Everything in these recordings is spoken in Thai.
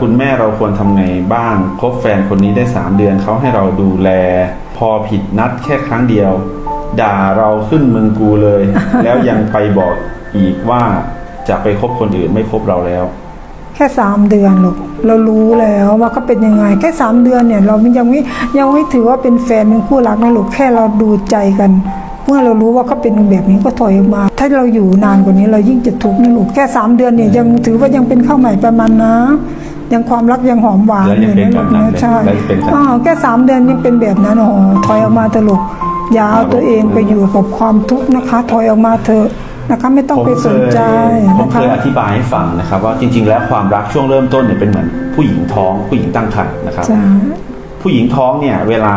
คุณแม่เราควรทำไงบ้างคบแฟนคนนี้ได้ 3 เดือนเขาให้เราดูแล พอผิดนัดแค่ครั้งเดียว ด่าเราขึ้นมึงกูเลย แล้วยังไปบอกอีกว่าจะไปคบคนอื่นไม่คบเราแล้ว แค่สามเดือนลูกเรารู้แล้วว่าเขาเป็นยังไง แค่สามเดือนเนี่ย เรายังไม่ยังไม่ถือว่าเป็นแฟนเป็นคู่รักนะลูกแค่เราดูใจกัน เมื่อเรารู้ว่าเขาเป็นแบบนี้ก็ถอยออกมา ถ้าเราอยู่นานกว่านี้เรายิ่งจะทุกข์นะลูกแค่สามเดือนเนี่ยยังถือว่ายังเป็นข้าวใหม่ประมาณนะยังความรักยังหอมหวานแล้วยังเป็นแบบนั้นเลยใช่แล้วยังเป็นแบบนั้นอ้าวแค่สามเดือนยังเป็นแบบนั้นอ๋อถอยออกมาเถอะลูกอย่าเอาตัวเองไปอยู่กับความทุกข์นะคะ ถอยออกมาเถอะนะคะไม่ต้องไปสนใจผมนะเคคะยอธิบายให้ฟังนะครับว่าจริง ๆ แล้วความรักช่วงเริ่มต้นเนี่ยเป็นเหมือนผู้หญิงท้องผู้หญิงตั้งครรภ์นะครับใช่ผู้หญิงท้องเนี่ยเวลา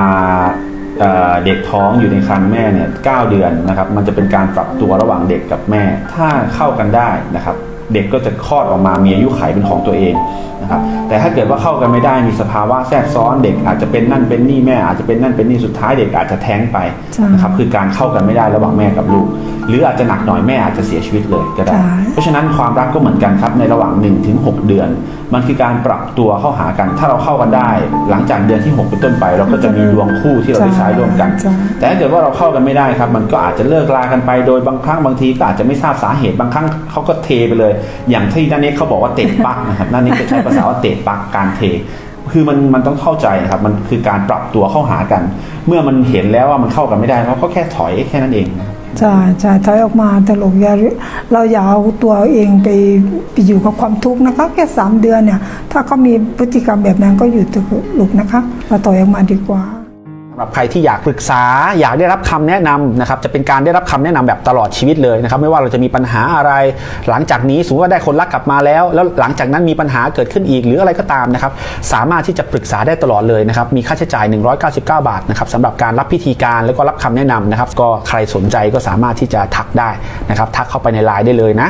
เด็กท้องอยู่ในครรภ์แม่เนี่ยเเดือนนะครับ มันจะเป็นการปรับตัวระหว่างเด็กกับแม่ ถ้าเข้ากันได้นะครับ เด็กก็จะคลอดออกมามีอายุไขเป็นของตัวเองนะครับแต่ถ้าเกิดว่าเข้ากันไม่ได้มีสภาวะแทรกซ้อนเด็กอาจจะเป็นนั่นเป็นนี่แม่อาจจะเป็นนั่นเป็นนี่สุดท้ายเด็กอาจจะแท้งไปใช่นะครับคือการเข้ากันไม่ได้ระหว่างแม่กับลูก หรืออาจจะหนักหน่อยแม่อาจจะเสียชีวิตเลยก็ได้ใช่เพราะฉะนั้นความรักก็เหมือนกันครับในระหว่าง1ถึง6เดือน มันคือการปรับตัวเข้าหากัน ถ้าเราเข้ากันได้ หลังจากเดือนที่ 6 เป็นต้นไป เราก็จะมีดวงคู่ที่เราได้ใช้ร่วมกันใช่แต่ถ้าเกิดว่าเราเข้ากันไม่ได้ครับ มันก็อาจจะเลิกลากันไปโดยบางครั้งบางทีก็อาจจะไม่ทราบสาเหตุบางครั้งเขาก็เทไปเลยอย่างที่นันเนกเขาบอกว่าเตะปักนะครับนันเนกจะใช้ภาษาว่าเตะปักการเท คือมันมันต้องเข้าใจครับมันคือการปรับตัวเข้าหากัน เมื่อมันเห็นแล้วว่ามันเข้ากันไม่ได้เราก็แค่ถอยแค่นั้นเองใช่ใช่ถอยออกมาตลกอย่าเราอย่าเอาตัวเองไปไปอยู่กับความทุกข์นะคะแค่สามเดือนเนี่ย ถ้าเขามีพฤติกรรมแบบนั้นก็อยู่ตะลุกนะคะเราถอยออกมาดีกว่า หรับใครที่อยากปรึกษา อยากได้รับคำแนะนำนะครับจะเป็นการได้รับคำแนะนำแบบตลอดชีวิตเลยนะครับไม่ว่าเราจะมีปัญหาอะไร หลังจากนี้สมมติว่าได้คนรักกลับมาแล้ว แล้วหลังจากนั้นมีปัญหาเกิดขึ้นอีกหรืออะไรก็ตามนะครับสามารถที่จะปรึกษาได้ตลอดเลยนะครับมีค่าใช้จ่าย 199 บาทนะครับสำหรับการรับพิธีการแล้วก็รับคำแนะนำนะครับก็ใครสนใจก็สามารถที่จะทักได้นะครับทักเข้าไปในไลน์ได้เลยนะ